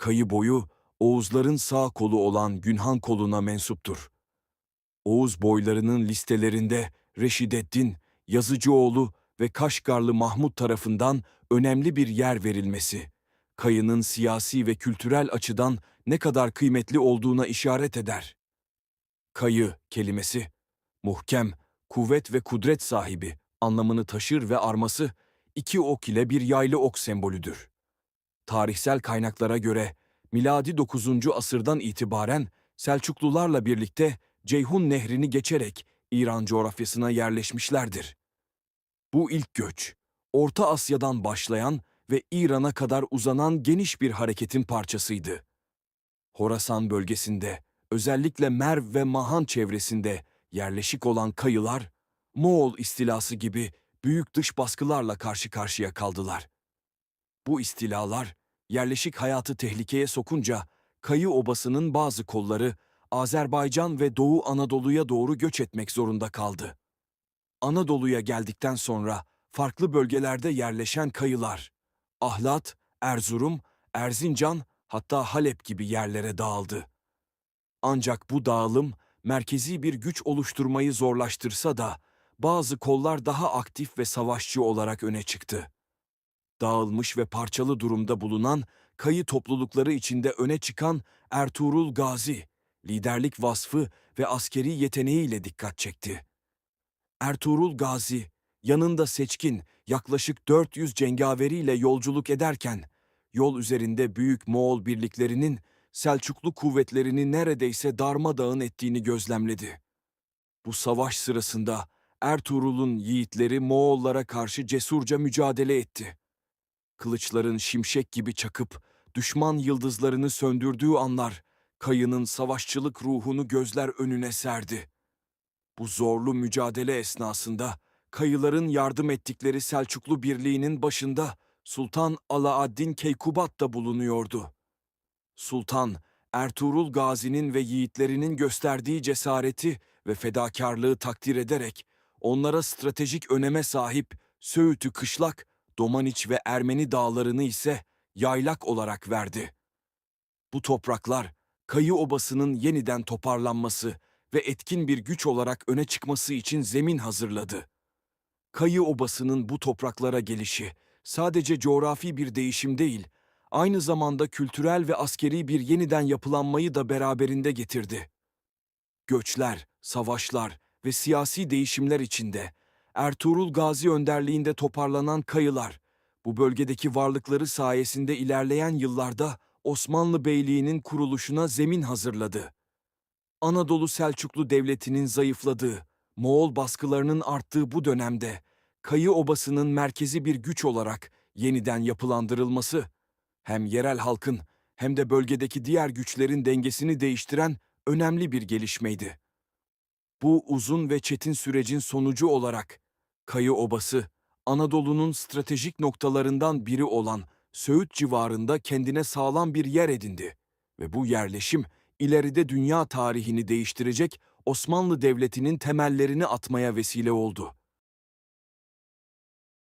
Kayı boyu Oğuzların sağ kolu olan Günhan koluna mensuptur. Oğuz boylarının listelerinde Reşideddin, Yazıcıoğlu ve Kaşgarlı Mahmut tarafından önemli bir yer verilmesi, kayının siyasi ve kültürel açıdan ne kadar kıymetli olduğuna işaret eder. Kayı kelimesi, muhkem, kuvvet ve kudret sahibi anlamını taşır ve arması iki ok ile bir yaylı ok sembolüdür. Tarihsel kaynaklara göre miladi 9. asırdan itibaren Selçuklularla birlikte Ceyhun Nehri'ni geçerek İran coğrafyasına yerleşmişlerdir. Bu ilk göç, Orta Asya'dan başlayan ve İran'a kadar uzanan geniş bir hareketin parçasıydı. Horasan bölgesinde, özellikle Merv ve Mahan çevresinde yerleşik olan kayılar, Moğol istilası gibi büyük dış baskılarla karşı karşıya kaldılar. Bu istilalar, yerleşik hayatı tehlikeye sokunca, Kayı Obası'nın bazı kolları Azerbaycan ve Doğu Anadolu'ya doğru göç etmek zorunda kaldı. Anadolu'ya geldikten sonra farklı bölgelerde yerleşen kayılar, Ahlat, Erzurum, Erzincan hatta Halep gibi yerlere dağıldı. Ancak bu dağılım merkezi bir güç oluşturmayı zorlaştırsa da bazı kollar daha aktif ve savaşçı olarak öne çıktı. Dağılmış ve parçalı durumda bulunan kayı toplulukları içinde öne çıkan Ertuğrul Gazi, liderlik vasfı ve askeri yeteneğiyle dikkat çekti. Ertuğrul Gazi, yanında seçkin yaklaşık 400 cengaveriyle yolculuk ederken, yol üzerinde büyük Moğol birliklerinin Selçuklu kuvvetlerini neredeyse darmadağın ettiğini gözlemledi. Bu savaş sırasında Ertuğrul'un yiğitleri Moğollara karşı cesurca mücadele etti. Kılıçların şimşek gibi çakıp düşman yıldızlarını söndürdüğü anlar Kayı'nın savaşçılık ruhunu gözler önüne serdi. Bu zorlu mücadele esnasında Kayıların yardım ettikleri Selçuklu Birliği'nin başında Sultan Alaaddin Keykubat da bulunuyordu. Sultan, Ertuğrul Gazi'nin ve yiğitlerinin gösterdiği cesareti ve fedakarlığı takdir ederek onlara stratejik öneme sahip Söğüt'ü kışlak, Domaniç ve Ermeni dağlarını ise yaylak olarak verdi. Bu topraklar, Kayı Obası'nın yeniden toparlanması ve etkin bir güç olarak öne çıkması için zemin hazırladı. Kayı Obası'nın bu topraklara gelişi sadece coğrafi bir değişim değil, aynı zamanda kültürel ve askeri bir yeniden yapılanmayı da beraberinde getirdi. Göçler, savaşlar ve siyasi değişimler içinde Ertuğrul Gazi önderliğinde toparlanan kayılar, bu bölgedeki varlıkları sayesinde ilerleyen yıllarda Osmanlı Beyliği'nin kuruluşuna zemin hazırladı. Anadolu Selçuklu Devleti'nin zayıfladığı, Moğol baskılarının arttığı bu dönemde Kayı Obası'nın merkezi bir güç olarak yeniden yapılandırılması hem yerel halkın hem de bölgedeki diğer güçlerin dengesini değiştiren önemli bir gelişmeydi. Bu uzun ve çetin sürecin sonucu olarak Kayı Obası, Anadolu'nun stratejik noktalarından biri olan Söğüt civarında kendine sağlam bir yer edindi ve bu yerleşim ileride dünya tarihini değiştirecek Osmanlı Devleti'nin temellerini atmaya vesile oldu.